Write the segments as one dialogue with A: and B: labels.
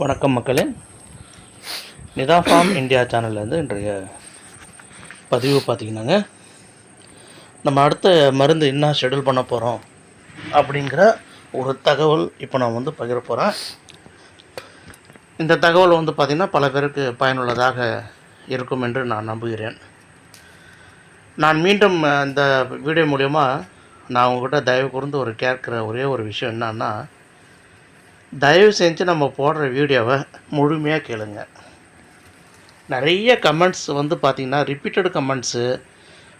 A: வணக்கம் மக்களே. Nita form India சேனல்லேருந்து இன்றைய பதிவு பார்த்தீங்கன்னாங்க நம்ம அடுத்த மருந்து என்ன ஷெடியூல் பண்ண போகிறோம் அப்படிங்கிற ஒரு தகவல் இப்போ நான் வந்து பகிர போகிறேன் இந்த தகவல் வந்து பார்த்திங்கன்னா பல பேருக்கு பயனுள்ளதாக இருக்கும் என்று நான் நம்புகிறேன். நான் மீண்டும் இந்த வீடியோ மூலயமா நான் உங்கள்கிட்ட தயவு கூர்ந்து ஒரு கேட்குற ஒரே ஒரு விஷயம் என்னன்னா தயவு செஞ்சு நம்ம போடுற வீடியோவை முழுமையாக கேளுங்க. நிறைய கமெண்ட்ஸ் வந்து பார்த்திங்கன்னா ரிப்பீட்டட் கமெண்ட்ஸு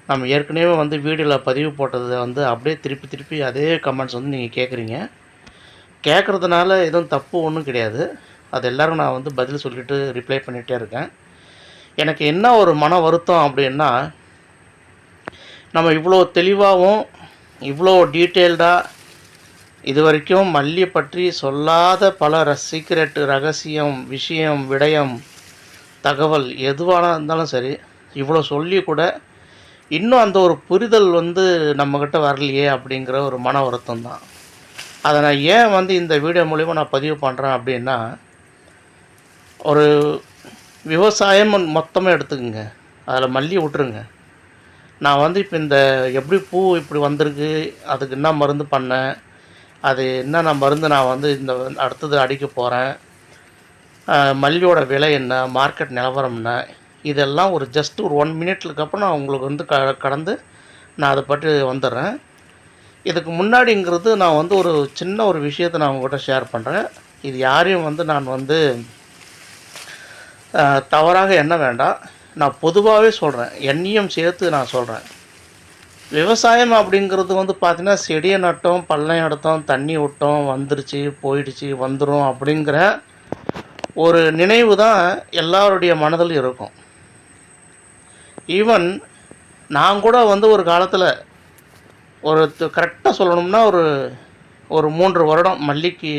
A: நம்ம ஏற்கனவே வந்து வீடியோவில் பதிவு போட்டதை வந்து அப்படியே திருப்பி திருப்பி அதே கமெண்ட்ஸ் வந்து நீங்கள் கேட்குறீங்க கேட்குறதுனால எதுவும் தப்பு ஒன்றும் கிடையாது. அது எல்லோரும் நான் வந்து பதில் சொல்லிட்டு ரிப்ளை பண்ணிகிட்டே இருக்கேன். எனக்கு என்ன ஒரு மன வருத்தம் அப்படின்னா நம்ம இவ்வளோ தெளிவாகவும் இவ்வளோ டீட்டெயில்டாக இது வரைக்கும் மல்லி பற்றி சொல்லாத பல ர சீக்ரெட் ரகசியம் விஷயம் விடயம் தகவல் எதுவாக இருந்தாலும் சரி இவ்வளோ சொல்லி கூட இன்னும் அந்த ஒரு புரிதல் வந்து நம்மக்கிட்ட வரலையே அப்படிங்கிற ஒரு மன வருத்தம் தான். அதை நான் ஏன் வந்து இந்த வீடியோ மூலிமா நான் பதிவு பண்ணுறேன் அப்படின்னா ஒரு விவசாயம் மொத்தமாக எடுத்துக்கோங்க. அதில் மல்லி விட்டுருங்க. நான் வந்து இப்போ இந்த எப்படி பூ இப்படி வந்திருக்கு அதுக்கு என்ன மருந்து பண்ணேன் அது என்னென்ன மருந்து நான் வந்து இந்த அடுத்தது அடிக்க போகிறேன் மல்லியோட விலை என்ன? மார்க்கெட் நிலவரம் என்ன? இதெல்லாம் ஒரு ஜஸ்ட் ஒரு ஒன் மினிட்லுக்கு அப்புறம் நான் உங்களுக்கு வந்து க கடந்து நான் அதை பற்றி வந்துடுறேன். இதுக்கு முன்னாடிங்கிறது நான் வந்து ஒரு சின்ன ஒரு விஷயத்தை நான் உங்கள்கிட்ட ஷேர் பண்ணுறேன் இது யாரையும் வந்து நான் வந்து தவறாக எண்ண வேண்டாம். நான் பொதுவாகவே சொல்கிறேன் என்னையும் சேர்த்து நான் சொல்கிறேன் விவசாயம் அப்படிங்கிறது வந்து பார்த்தீங்கன்னா செடியை நட்டோம் பள்ளம் எடுத்தோம் தண்ணி விட்டோம் வந்துருச்சு போயிடுச்சு வந்துடும் அப்படிங்கிற ஒரு நினைவு தான் எல்லாருடைய மனதில் இருக்கும். ஈவன் நான் கூட வந்து ஒரு காலத்தில் ஒரு கரெக்டாக சொல்லணும்னா ஒரு ஒரு மூன்று வருடம் மல்லிக்கு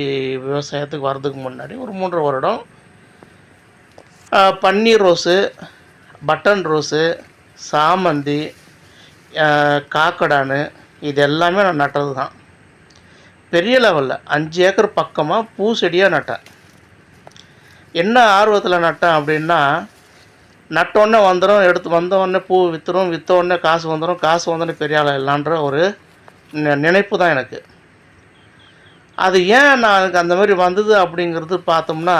A: விவசாயத்துக்கு வர்றதுக்கு முன்னாடி ஒரு மூன்று வருடம். பன்னீர் ரோஸு பட்டன் ரோஸு சாமந்தி காக்கடானு இது எல்லாமே நான் நட்டது தான் பெரிய லெவலில் அஞ்சு ஏக்கர் பக்கமாக பூ செடியாக நட்டேன். என்ன ஆர்வத்தில் நட்டேன் அப்படின்னா நட்டோடனே வந்துடும் எடுத்து வந்த பூ விற்றுரும் விற்றோடனே காசு வந்துடும் காசு வந்தோடனே பெரிய ஆள் இல்லான்ற ஒரு நினைப்பு தான் எனக்கு. அது ஏன் நான் எனக்கு அந்த மாதிரி வந்தது அப்படிங்கிறது பார்த்தோம்னா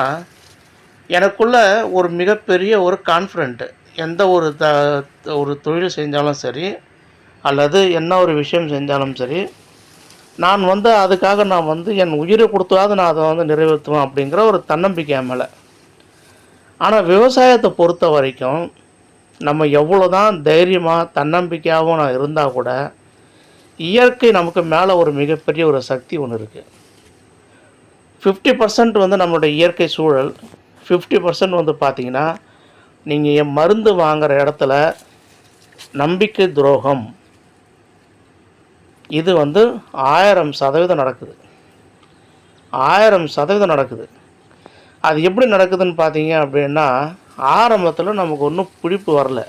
A: எனக்குள்ள ஒரு மிகப்பெரிய ஒரு கான்ஃபிடென்ட்டு எந்த ஒரு த ஒரு தொழில் செஞ்சாலும் சரி அல்லது என்ன ஒரு விஷயம் செஞ்சாலும் சரி நான் வந்து அதுக்காக நான் வந்து என் உயிரை கொடுத்தாவது நான் அதை வந்து நிறைவேற்றுவேன் அப்படிங்கிற ஒரு தன்னம்பிக்கை மேலே. ஆனால் விவசாயத்தை பொறுத்த வரைக்கும் நம்ம எவ்வளோ தான் தைரியமாக தன்னம்பிக்கையாகவும் நான் இருந்தால் கூட இயற்கை நமக்கு மேலே ஒரு மிகப்பெரிய ஒரு சக்தி ஒன்று இருக்குது ஃபிஃப்டி பர்சன்ட் வந்து நம்மளுடைய இயற்கை சூழல். ஃபிஃப்டி பர்சன்ட் வந்து பார்த்தீங்கன்னா நீங்கள் என் மருந்து வாங்குகிற இடத்துல நம்பிக்கை துரோகம். இது வந்து ஆயிரம் சதவீதம் நடக்குது. ஆயிரம் சதவீதம் நடக்குது. அது எப்படி நடக்குதுன்னு பார்த்தீங்க அப்படின்னா ஆரம்பத்தில் நமக்கு ஒன்றும் பிடிப்பு வரல.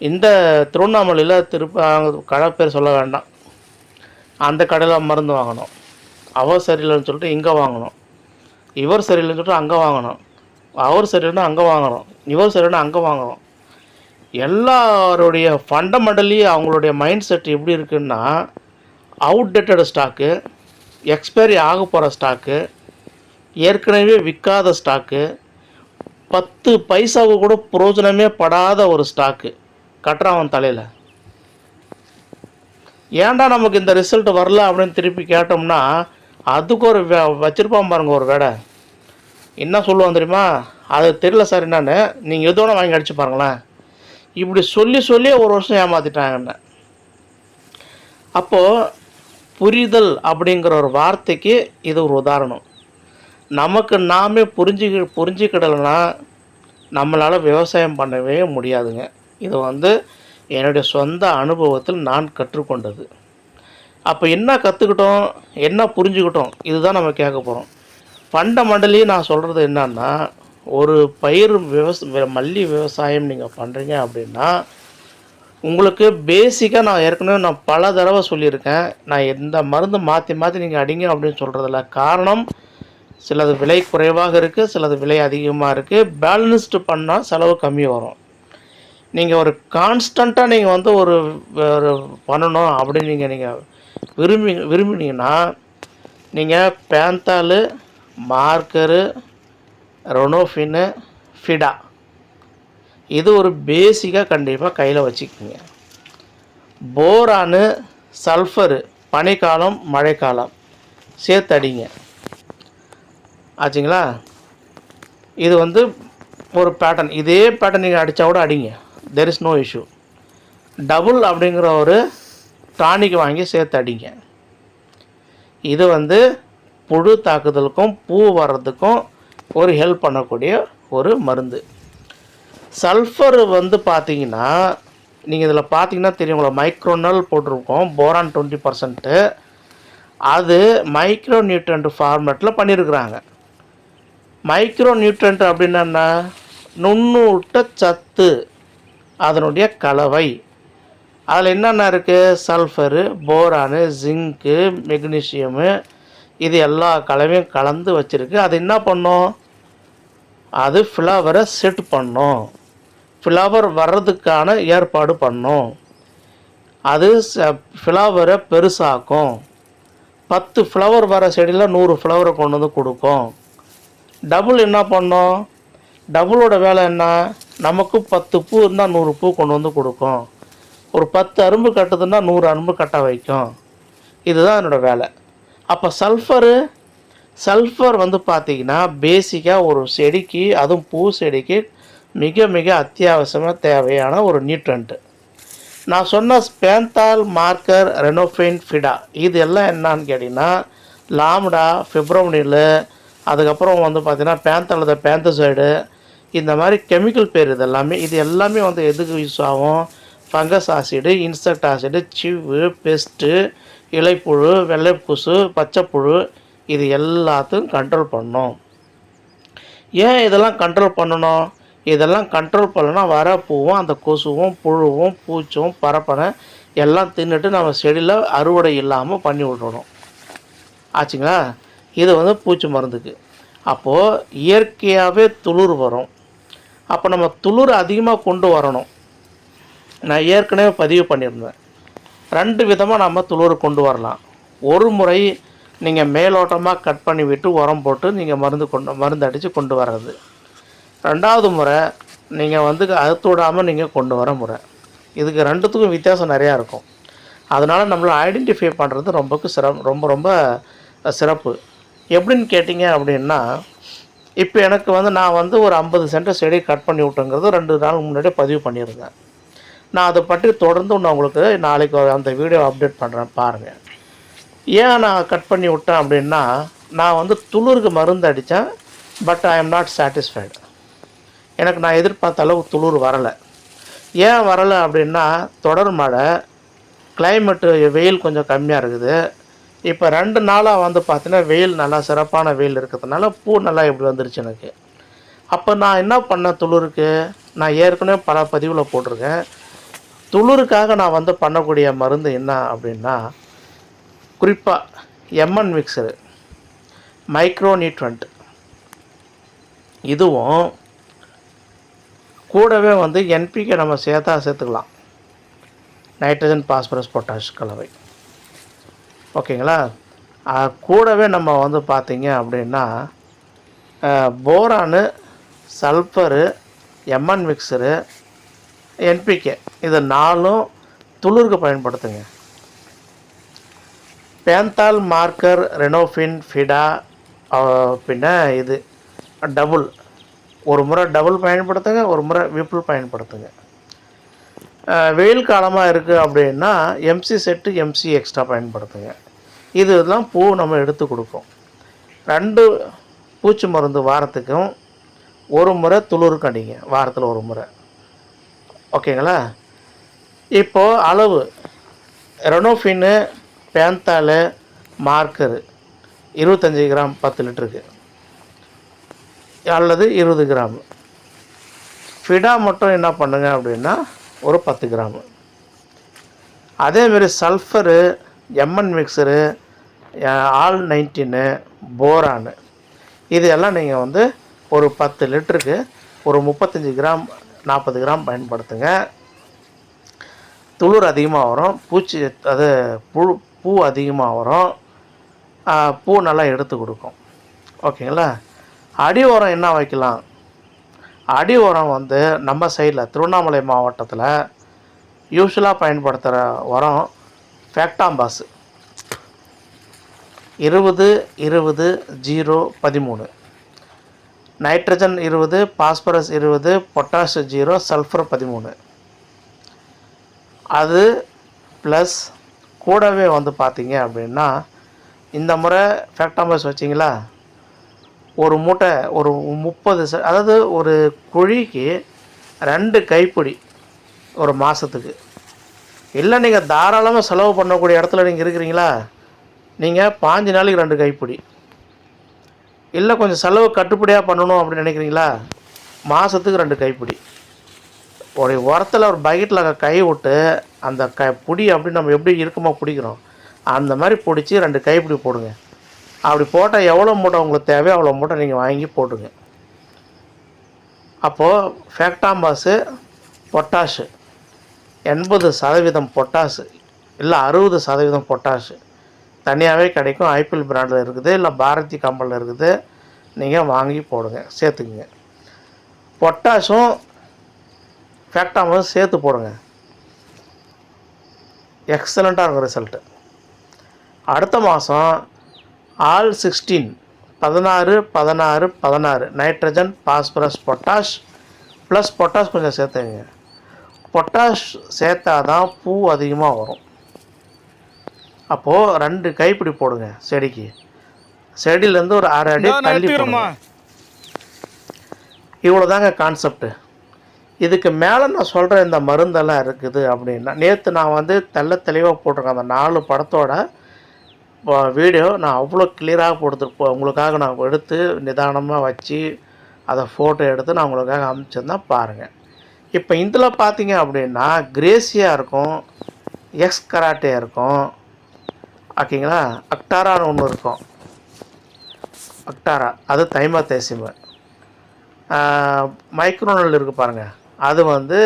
A: இந்த திருவண்ணாமலையில் திருப்ப கடை பேர் சொல்ல வேண்டாம். அந்த கடையில் மருந்து வாங்கணும். அவர் சரியில்லைன்னு சொல்லிட்டு இங்கே வாங்கணும். இவர் சரியில்லைன்னு சொல்லிட்டு அங்கே வாங்கணும். அவர் சரியில்லைன்னா அங்கே வாங்கணும். இவர் சரியில்லைன்னா அங்கே வாங்கணும். எல்லாருடைய ஃபண்டமெண்டலி அவங்களுடைய மைண்ட் செட் எப்படி இருக்குன்னா அவுட்டேட்டட் ஸ்டாக்கு எக்ஸ்பைரி ஆக போகிற ஸ்டாக்கு ஏற்கனவே விற்காத ஸ்டாக்கு பத்து பைசாவுக்கு கூட பிரயோஜனமே படாத ஒரு ஸ்டாக்கு கட்டுறான் தலையில். ஏன்டா நமக்கு இந்த ரிசல்ட் வரல அப்படின்னு திருப்பி கேட்டோம்னா அதுக்கு ஒரு வச்சுருப்பான் பாருங்கள் பாருங்க ஒரு வேடை. என்ன சொல்லுவான் தெரியுமா? அது தெரியல சார் என்னன்னு. நீங்கள் எதோட வாங்கி அடிச்சு பாருங்களேன். இப்படி சொல்லி சொல்லி ஒரு வருஷம் ஏமாத்திட்டாங்கன்னு அப்போது புரிதல் அப்படிங்கிற ஒரு வார்த்தைக்கு இது ஒரு உதாரணம். நமக்கு நாமே புரிஞ்சு புரிஞ்சுக்கிடலைன்னா நம்மளால் விவசாயம் பண்ணவே முடியாதுங்க. இது வந்து என்னுடைய சொந்த அனுபவத்தில் நான் கற்றுக்கொண்டது. அப்போ என்ன கற்றுக்கிட்டோம் என்ன புரிஞ்சுக்கிட்டோம்? இதுதான் நம்ம கேட்க போகிறோம் ஃபண்டமெண்டலி நான் சொல்கிறது என்னன்னா ஒரு பயிர் விவச மல்லி விவசாயம் நீங்கள் பண்ணுறீங்க அப்படின்னா உங்களுக்கு பேசிக்காக நான் ஏற்கனவே நான் பல தடவை சொல்லியிருக்கேன். நான் எந்த மருந்து மாற்றி மாற்றி நீங்கள் அடிங்க அப்படின்னு சொல்கிறதில்ல காரணம் சிலது விலை குறைவாக இருக்குது சிலது விலை அதிகமாக இருக்குது பேலன்ஸ்டு பண்ணால் செலவு கம்மி வரும். நீங்கள் ஒரு கான்ஸ்டண்ட்டாக நீங்கள் வந்து ஒரு ஒரு பண்ணணும் அப்படின்னு நீங்கள் நீங்கள் விரும்பி விரும்பினீங்கன்னா நீங்கள் பேந்தாலு மார்க்கரு ரொனோஃபின்னு ஃபிடா. இது ஒரு பேசிக்காக கண்டிப்பாக கையில் வச்சுக்கோங்க. போரானு சல்ஃபரு பனிக்காலம் மழைக்காலம். சேர்த்து அடிங்க ஆச்சுங்களா? இது வந்து ஒரு பேட்டர்ன் இதே பேட்டர்ன் நீங்கள் அடித்தா கூட அடிங்க. There is no issue double அப்படிங்கிற ஒரு டானிக் வாங்கி சேர்த்து அடிங்க இது வந்து புழு தாக்குதலுக்கும் பூ வர்றதுக்கும் ஒரு ஹெல்ப் பண்ணக்கூடிய ஒரு மருந்து. சல்ஃபர் வந்து பார்த்தீங்கன்னா நீங்கள் இதில் பார்த்தீங்கன்னா தெரியும் உங்களை மைக்ரோனல் போட்டிருக்கோம் போரான் டுவெண்ட்டி பர்சன்ட்டு அது மைக்ரோ நியூட்ரண்ட் ஃபார்மேட்டில் பண்ணியிருக்கிறாங்க மைக்ரோ நியூட்ரண்ட் அப்படின்னா நுண்ணூட்ட சத்து அதனுடைய கலவை. அதில் என்னென்ன இருக்குது சல்ஃபரு போரானு ஜிங்க்கு மெக்னீஷியமு இது எல்லா கலவையும் கலந்து வச்சுருக்கு. அது என்ன பண்ணும்? அது ஃப்ளவரை செட் பண்ணும். ஃப்ளவர் வர்றதுக்கான ஏற்பாடு பண்ணும். அது ஃப்ளவரை பெருசாக்கும். பத்து ஃப்ளவர் வர செடியில் நூறு ஃப்ளவரை கொண்டு வந்து கொடுக்கும். டபுள் என்ன பண்ணும்? டபுளோட வேலை என்ன? நமக்கு பத்து பூ இருந்தால் நூறு பூ கொண்டு வந்து கொடுக்கும். ஒரு பத்து அரும்பு கட்டுதுன்னா நூறு அரும்பு கட்ட வைக்கும். இதுதான் என்னோடய வேலை. அப்போ சல்ஃபரு சல்ஃபர் வந்து பார்த்திங்கன்னா பேசிக்காக ஒரு செடிக்கு அதுவும் பூ செடிக்கு மிக மிக அத்தியாவசியமாக தேவையான ஒரு நியூட்ரண்ட்டு நான் சொன்ன ஸ்பேந்தால் மார்க்கர் ரெனோஃபைன் ஃபிடா இது எல்லாம் என்னன்னு கேட்டிங்கன்னா லாம்டா ஃபிப்ரோனில் அதுக்கப்புறம் வந்து பார்த்திங்கன்னா பேந்தாலத பேந்தசைடு இந்த மாதிரி கெமிக்கல் பேர் இது எல்லாமே இது எல்லாமே வந்து எதுக்கு யூஸ் ஆகும்? ஃபங்கஸ் ஆசிடு இன்செக்ட் ஆசிடு சிவ்வு பெஸ்ட்டு இலைப்புழு வெள்ளைப்பூசு பச்சைப்புழு இது எல்லாத்தையும் கண்ட்ரோல் பண்ணும். ஏன் இதெல்லாம் கண்ட்ரோல் பண்ணணும்? இதெல்லாம் கண்ட்ரோல் பண்ணலன்னா வர பூவும் அந்த கொசுவும் புழுவும் பூச்சும் பரப்பனை எல்லாம் தின்னுட்டு நம்ம செடியில் அறுவடை இல்லாமல் பண்ணி விட்றணும் ஆச்சுங்களா? இது வந்து பூச்சி மருந்துக்கு. அப்போது இயற்கையாகவே துளிர் வரும். அப்போ நம்ம துளிர் அதிகமாக கொண்டு வரணும். நான் ஏற்கனவே பதிவு பண்ணியிருந்தேன். ரெண்டு விதமாக நம்ம துளிர் கொண்டு வரலாம். ஒரு முறை நீங்கள் மேலோட்டமாக கட் பண்ணி விட்டு உரம் போட்டு நீங்கள் மருந்து கொண்டு மருந்து அடித்து கொண்டு வர்றது. ரெண்டாவது முறை நீங்கள் வந்து அறுத்து விடாமல் நீங்கள் கொண்டு வர முறை. இதுக்கு ரெண்டுத்துக்கும் வித்தியாசம் நிறையா இருக்கும். அதனால் நம்மளை ஐடென்டிஃபை பண்ணுறது ரொம்பக்கு சிரம் ரொம்ப ரொம்ப சிறப்பு. எப்படின்னு கேட்டிங்க அப்படின்னா இப்போ எனக்கு வந்து நான் வந்து ஒரு ஐம்பது சென்ட் செடி கட் பண்ணி விட்டுங்கிறது ரெண்டு நாள் முன்னாடியே பதிவு பண்ணியிருந்தேன். நான் அதை பற்றி தொடர்ந்து நான் உங்களுக்கு நாளைக்கு அந்த வீடியோ அப்டேட் பண்ணுறேன் பாருங்கள் ஏன் நான் கட் பண்ணி விட்டேன் அப்படின்னா நான் வந்து துளிருக்கு மருந்து அடித்தேன் but I am not satisfied எனக்கு நான் எதிர்பார்த்த அளவுக்கு துளிர் வரலை. ஏன் வரலை அப்படின்னா தொடர் மழை கிளைமேட்டு வெயில் கொஞ்சம் கம்மியாக இருக்குது. இப்போ ரெண்டு நாளாக வந்து பார்த்தீங்கன்னா வெயில் நல்லா சிறப்பான வெயில் இருக்கிறதுனால பூ நல்லா இப்படி வந்துருச்சு எனக்கு. அப்போ நான் என்ன பண்ணேன் துளிருக்கு? நான் ஏற்கனவே பல பதிவில் போட்டிருக்கேன். துளிருக்காக நான் வந்து பண்ணக்கூடிய மருந்து என்ன அப்படின்னா குறிப்பாக எம்என் மிக்சரு மைக்ரோ நியூட்ரண்ட் இதுவும் கூடவே வந்து என்பிகே நம்ம சேர்த்தா சேர்த்துக்கலாம். நைட்ரஜன் பாஸ்பரஸ் பொட்டாஷ் கலவை. ஓகேங்களா? கூடவே நம்ம வந்து பார்த்திங்க அப்படின்னா boron sulphur MN mixture NPK இது நாலும் துளிருக்கு பயன்படுத்துங்க. பேந்தால் மார்க்கர் ரெனோஃபின் ஃபிடா பின்ன இது டபுள் ஒரு முறை டபுள் பயன்படுத்துங்க ஒரு முறை விப்புள் பயன்படுத்துங்க. வெயில் காலமாக இருக்குது அப்படின்னா எம்சி செட்டு எம்சி எக்ஸ்ட்ரா பயன்படுத்துங்க. இது இதெல்லாம் பூ நம்ம எடுத்து கொடுக்கும் ரெண்டு பூச்சி மருந்து வாரத்துக்கும் ஒரு முறை துளிருக்கு அடிங்க வாரத்தில் ஒரு முறை. ஓகேங்களா? இப்போது அளவு. ரெனோஃபின்னு பேந்தாலு மார்க்கரு. இருபத்தஞ்சி கிராம் பத்து லிட்டருக்கு. அல்லது இருபது கிராம். ஃபிடா மட்டும் என்ன பண்ணுங்க அப்படின்னா ஒரு பத்து கிராம். அதேமாரி sulphur MN mixture all nineteen boron. இது எல்லாம் நீங்கள் வந்து ஒரு பத்து லிட்டருக்கு ஒரு முப்பத்தஞ்சு கிராம் நாற்பது கிராம் பயன்படுத்துங்க. துளிர் அதிகமாக வரும். பூச்சி அது புழு பூ அதிகமாக வரும். பூ நல்லா எடுத்து கொடுக்கும். ஓகேங்களா? அடி உரம் என்ன வைக்கலாம்? அடி உரம் வந்து நம்ம சைடில் திருவண்ணாமலை மாவட்டத்தில் யூஸ்வலாக பயன்படுத்துகிற உரம் ஃபேக்டாம்பாஸு. இருபது இருபது ஜீரோ பதிமூணு. நைட்ரஜன் இருபது பாஸ்பரஸ் இருபது பொட்டாஷ் ஜீரோ சல்ஃபர் பதிமூணு. அது ப்ளஸ் கூடவே வந்து பார்த்தீங்க அப்படின்னா இந்த முறை ஃபேக்டாம்பஸ் வச்சிங்களா? ஒரு மூட்டை ஒரு முப்பது அதாவது ஒரு குழிக்கு ரெண்டு கைப்பிடி ஒரு மாதத்துக்கு இல்லை நீங்கள் தாராளமாக செலவு பண்ணக்கூடிய இடத்துல நீங்கள் இருக்கிறீங்களா? நீங்கள் பாஞ்சு நாளைக்கு ரெண்டு கைப்பிடி. இல்லை கொஞ்சம் செலவு கட்டுப்படியாக பண்ணணும் அப்படின்னு நினைக்கிறீங்களா? மாதத்துக்கு ரெண்டு கைப்பிடி. ஒரு உரத்தில் ஒரு பக்கெட்டில் கை விட்டு அந்த க பிடி அப்படி நம்ம எப்படி இருக்குமோ பிடிக்கிறோம் அந்த மாதிரி பிடிச்சி ரெண்டு கைப்பிடி போடுங்க. அப்படி போட்டால் எவ்வளோ மூட்டை உங்களுக்கு தேவையோ அவ்வளோ மூட்டை நீங்கள் வாங்கி போட்டுங்க அப்போது ஃபேக்டாம்பாஸு பொட்டாஷு எண்பது சதவீதம் பொட்டாஷு இல்லை அறுபது சதவீதம் பொட்டாஷு தனியாகவே கிடைக்கும். ஐபிஎல் பிராண்டில் இருக்குது. இல்லை பாரதி கம்பலில் இருக்குது. நீங்கள் வாங்கி போடுங்க. சேர்த்துக்குங்க. பொட்டாஷும் ஃபேக்டாமும் சேர்த்து போடுங்க. எக்ஸலண்ட்டாக இருக்கும் ரிசல்ட்டு அடுத்த மாதம் ஆல் சிக்ஸ்டீன் பதினாறு பதினாறு பதினாறு. Nitrogen phosphorus potash plus potash கொஞ்சம் சேர்த்துங்க பொட்டாஷ் சேர்த்தா தான் பூ அதிகமாக வரும். அப்போது ரெண்டு கைப்பிடி போடுங்க செடிக்கு. செடியிலேருந்து ஒரு அரை அடி தள்ளி போடுங்க. இவ்வளோ தாங்க கான்செப்ட்டு இதுக்கு மேலே நான் சொல்கிற இந்த மருந்தெல்லாம் இருக்குது அப்படின்னா நேற்று நான் வந்து தெள்ள தெளிவாக போட்டிருக்கேன். அந்த நாலு படத்தோட வீடியோ நான் அவ்வளோ கிளியராக போட்டுருப்போம் உங்களுக்காக நான் எடுத்து நிதானமாக வச்சு அதை ஃபோட்டோ எடுத்து நான் உங்களுக்காக அனுப்பிச்சிருந்தேன் பாருங்கள் இப்போ இதில் பார்த்தீங்க அப்படின்னா கிரேசியாக இருக்கும் எக்ஸ் கராட்டே இருக்கும் ஓகேங்களா? அக்டாரான்னு ஒன்று இருக்கும். அக்டாரா அது தைமா தேசிமை. மைக்ரோனல் இருக்குது பாருங்கள் அது வந்து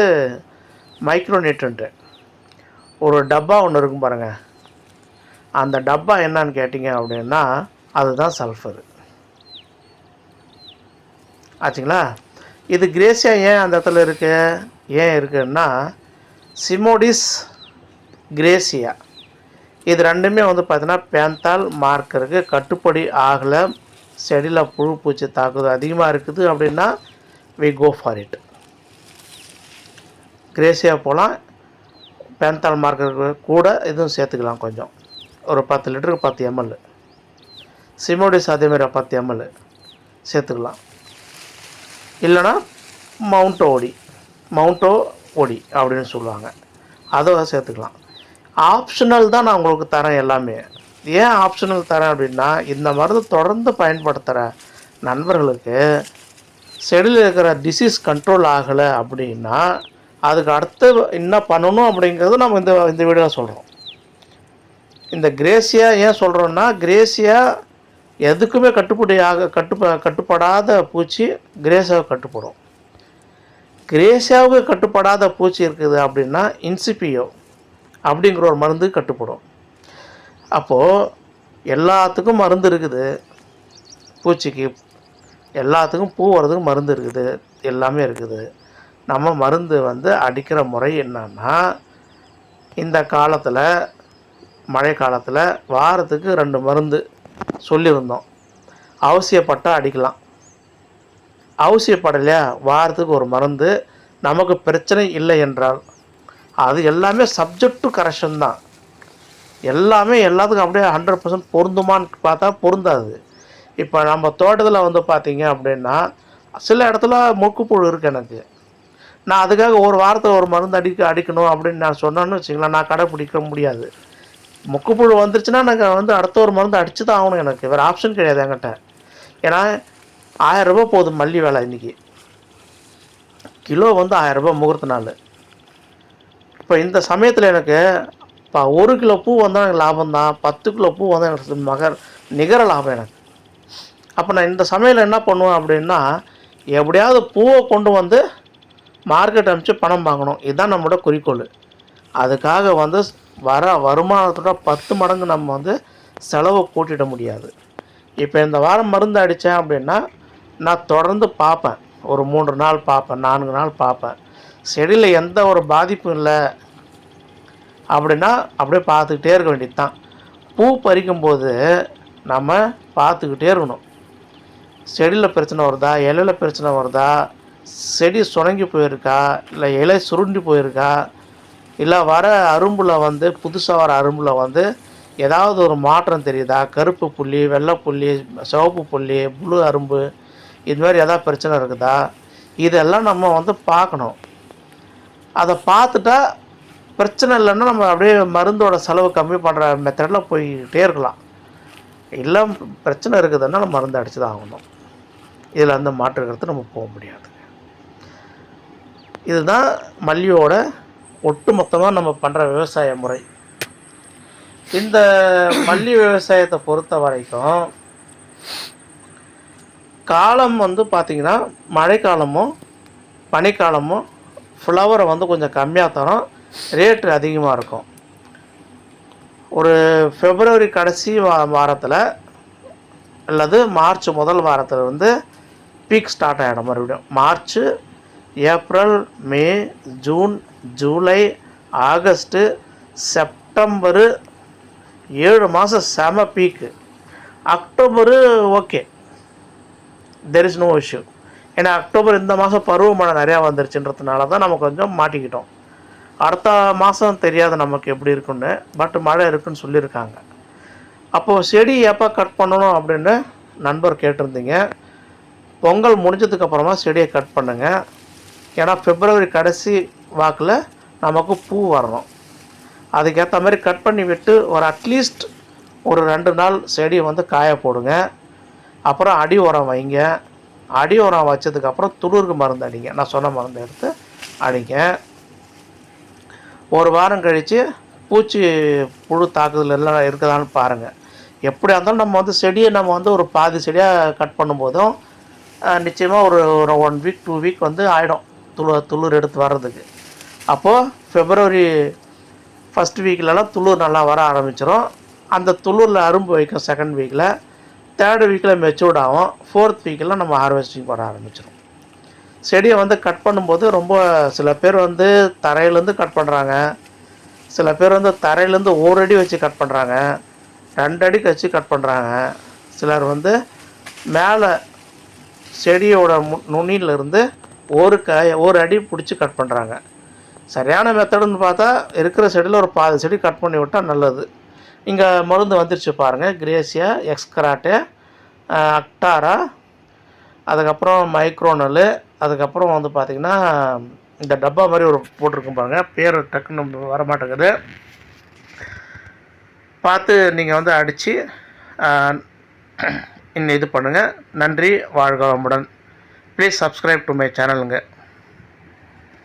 A: மைக்ரோநியூட்ரண்ட்டு ஒரு டப்பா ஒன்று இருக்கும் பாருங்கள் அந்த டப்பா என்னன்னு கேட்டிங்க அப்படின்னா அதுதான் சல்ஃபர். ஆச்சுங்களா? இது கிரேசியா ஏன் அந்த இடத்துல இருக்குது ஏன் இருக்குன்னா சிமோடிஸ் கிரேசியா. இது ரெண்டுமே வந்து பார்த்தீங்கன்னா பேந்தால் மார்க்கருக்கு கட்டுப்படி ஆகலை. செடியில் புழு பூச்சி தாக்குதல் அதிகமாக இருக்குது அப்படின்னா வி கோ ஃபார் இட் கிரேசியா போகலாம் பேந்தால் மார்க்கருக்கு கூட இதுவும் சேர்த்துக்கலாம் கொஞ்சம். ஒரு பத்து லிட்டருக்கு பத்து எம்எல் சிமோடிஸ் அதேமாதிரி பத்து எம்எல் சேர்த்துக்கலாம். இல்லைன்னா மவுண்டோ ஒடி மவுண்டோ ஒடி அப்படின்னு சொல்லுவாங்க. அதை சேர்த்துக்கலாம். ஆப்ஷனல் தான் நான் உங்களுக்கு தரேன் எல்லாமே. ஏன் ஆப்ஷனல் தரேன் அப்படின்னா இந்த மருந்து தொடர்ந்து பயன்படுத்துகிற நண்பர்களுக்கு செடியில் இருக்கிற டிசீஸ் கண்ட்ரோல் ஆகலை அப்படின்னா அதுக்கு அடுத்து என்ன பண்ணணும் அப்படிங்கிறது நம்ம இந்த இந்த வீடியோவில் சொல்கிறோம் இந்த கிரேசியா ஏன் சொல்கிறோன்னா கிரேசியா எதுக்குமே கட்டுப்படி ஆக கட்டுப்ப கட்டுப்படாத பூச்சி கிரேசியாவை கட்டுப்படும். கிரேசியாவுக்கு கட்டுப்படாத பூச்சி இருக்குது அப்படின்னா இன்சிபியோ அப்படிங்கிற ஒரு மருந்து கட்டுப்படும். அப்போது எல்லாத்துக்கும் மருந்து இருக்குது. பூச்சிக்கு எல்லாத்துக்கும் பூ வர்றதுக்கு மருந்து இருக்குது. எல்லாமே இருக்குது. நம்ம மருந்து வந்து அடிக்கிற முறை என்னன்னா இந்த காலத்தில் மழை காலத்தில் வாரத்துக்கு ரெண்டு மருந்து சொல்லியிருந்தோம். அவசியப்பட்டால் அடிக்கலாம். அவசியப்படலையா? வாரத்துக்கு ஒரு மருந்து. நமக்கு பிரச்சனை இல்லை என்றால். அது எல்லாமே சப்ஜெக்ட் டு கரெக்ஷன் தான். எல்லாமே எல்லாத்துக்கும் அப்படியே ஹண்ட்ரட் பர்சன்ட் பொருந்துமான்னு பார்த்தா பொருந்தாது. இப்போ நம்ம தோட்டத்தில் வந்து பார்த்தீங்க அப்படின்னா சில இடத்துல மொக்குப்புழு இருக்குது எனக்கு. நான் அதுக்காக ஒரு வாரத்தில் ஒரு மருந்து அடிக்க அடிக்கணும் அப்படின்னு நான் சொன்னேன்னு வச்சுங்களேன் நான் கடைப்பிடிக்க முடியாது. மொக்குப்புழு வந்துருச்சுன்னா நாங்கள் வந்து அடுத்த ஒரு மருந்து அடித்து தான் ஆகணும் எனக்கு. வேறு ஆப்ஷன் கிடையாது என்கிட்ட. ஏன்னா ஆயிரம் ரூபாய் போகுது மல்லி வேலை இன்றைக்கி கிலோ வந்து ஆயிரம் ரூபாய் முகூர்த்த நாள். இப்போ இந்த சமயத்தில் எனக்கு இப்போ ஒரு கிலோ பூ வந்தால் எனக்கு லாபம் தான் பத்து கிலோ பூ வந்தால் எனக்கு மகர் நிகர லாபம் எனக்கு. அப்போ நான் இந்த சமையல் என்ன பண்ணுவேன் அப்படின்னா எப்படியாவது பூவை கொண்டு வந்து மார்க்கெட் அனுப்பிச்சு பணம் வாங்கணும். இதுதான் நம்மளோட குறிக்கோள். அதுக்காக வந்து வர வருமானத்தோட பத்து மடங்கு நம்ம வந்து செலவை கூட்டிட முடியாது. இப்போ இந்த வாரம் மருந்து அடித்தேன் அப்படின்னா நான் தொடர்ந்து பார்ப்பேன். ஒரு மூன்று நாள் பார்ப்பேன் நான்கு நாள் பார்ப்பேன். செடியில் எந்த ஒரு பாதிப்பும் இல்லை. அப்படின்னா அப்படியே பார்த்துக்கிட்டே இருக்க வேண்டியது தான் பூ பறிக்கும்போது நம்ம பார்த்துக்கிட்டே இருக்கணும். செடியில் பிரச்சனை வருதா? இலையில பிரச்சனை வருதா? செடி சுணங்கி போயிருக்கா? இல்லை இலை சுருண்டி போயிருக்கா? இல்லை வர அரும்பில் வந்து புதுசாக வர அரும்பில் வந்து ஏதாவது ஒரு மாற்றம் தெரியுதா? கருப்பு புள்ளி வெள்ளை புள்ளி சிவப்பு புள்ளி புழு அரும்பு இது மாதிரி எதாவது பிரச்சனை இருக்குதா? இதெல்லாம் நம்ம வந்து பார்க்கணும். அதை பார்த்துட்டா பிரச்சனை இல்லைன்னா நம்ம அப்படியே மருந்தோட செலவு கம்மி பண்ணுற மெத்தடில் போய்கிட்டே இருக்கலாம். இல்லை பிரச்சனை இருக்குதுன்னா நம்ம மருந்து அடித்து தான் ஆகணும். இதில் வந்து கருத்து நம்ம போக முடியாது. இதுதான் மல்லியோட ஒட்டு மொத்தமாக நம்ம பண்ணுற விவசாய முறை. இந்த மல்லி விவசாயத்தை பொறுத்த வரைக்கும் காலம் வந்து பார்த்திங்கன்னா மழைக்காலமும் பனிக்காலமும் ஃப்ளவரை வந்து கொஞ்சம் கம்மியாக தரும். ரேட்டு அதிகமாக இருக்கும். ஒரு ஃபெப்ரவரி கடைசி வா வாரத்தில் அல்லது மார்ச் முதல் வாரத்தில் வந்து பீக் ஸ்டார்ட் ஆகிடும் மறுபடியும். March April May June July August September ஏழு மாதம் செம peak October okay there is no issue ஏன்னா அக்டோபர் இந்த மாதம் பருவமழை நிறையா வந்துருச்சுன்றதுனால தான் நம்ம கொஞ்சம் மாட்டிக்கிட்டோம். அடுத்த மாதம் தெரியாது நமக்கு எப்படி இருக்குன்னு பட் மழை இருக்குன்னு சொல்லியிருக்காங்க. அப்போது செடி எப்போ கட் பண்ணணும் அப்படின்னு நண்பர் கேட்டிருந்தீங்க. பொங்கல் முடிஞ்சதுக்கப்புறமா செடியை கட் பண்ணுங்க. ஏன்னா பிப்ரவரி கடைசி வாக்கில் நமக்கு பூ வரணும். அதுக்கேற்ற மாதிரி கட் பண்ணி விட்டு ஒரு அட்லீஸ்ட் ஒரு ரெண்டு நாள் செடியை வந்து காய போடுங்க. அப்புறம் அடி உரம் வைங்க. அடி உரம் வச்சதுக்கப்புறம் துளிருக்கு மருந்து அடிங்க. நான் சொன்ன மருந்து எடுத்து அடிங்க. ஒரு வாரம் கழித்து பூச்சி புழு தாக்குதல் எல்லாம் இருக்குதான்னு பாருங்கள் எப்படியா இருந்தாலும் நம்ம வந்து செடியை நம்ம வந்து ஒரு பாதி செடியாக கட் பண்ணும்போதும் நிச்சயமாக ஒரு ஒரு ஒன் வீக் டூ வீக் வந்து ஆகிடும் துளு துளிர் எடுத்து வர்றதுக்கு. அப்போது ஃபெப்ரவரி ஃபஸ்ட் வீக்லலாம் துளிர் நல்லா வர ஆரம்பிச்சிடும் அந்த துளிரில் அரும்பு வைக்கும் செகண்ட் வீக்கில் தேர்ட் வீக்கில் மெச்சூர்ட் ஆகும் ஃபோர்த் வீக்கில் நம்ம ஹார்வெஸ்டிங் பண்ண ஆரம்பிச்சிடும் செடியை வந்து கட் பண்ணும்போது ரொம்ப சில பேர் வந்து தரையிலேருந்து கட் பண்ணுறாங்க சில பேர் வந்து தரையிலேருந்து ஒரு அடி வச்சு கட் பண்ணுறாங்க ரெண்டு அடி வச்சு கட் பண்ணுறாங்க சிலர் வந்து மேலே செடியோட மு நுனியிலிருந்து ஒரு க ஒரு அடி பிடிச்சி கட் பண்ணுறாங்க சரியான மெத்தடுன்னு பார்த்தா இருக்கிற செடியில் ஒரு பாதி செடி கட் பண்ணி விட்டால் நல்லது. இங்கே மருந்து வந்துருச்சு பாருங்கள் கிரேசியா எக்ஸ்கராட்டே அக்டாரா அதுக்கப்புறம் மைக்ரோனலு அதுக்கப்புறம் வந்து பார்த்திங்கன்னா இந்த டப்பா மாதிரி ஒரு போட்டிருக்கும் பாருங்கள் பேர் டக்குன்னு வர மாட்டேங்குது பார்த்து நீங்கள் வந்து அடித்து இன்னும் இது பண்ணுங்கள் நன்றி வாழ்க வளமுடன். Please subscribe to my சேனலுங்க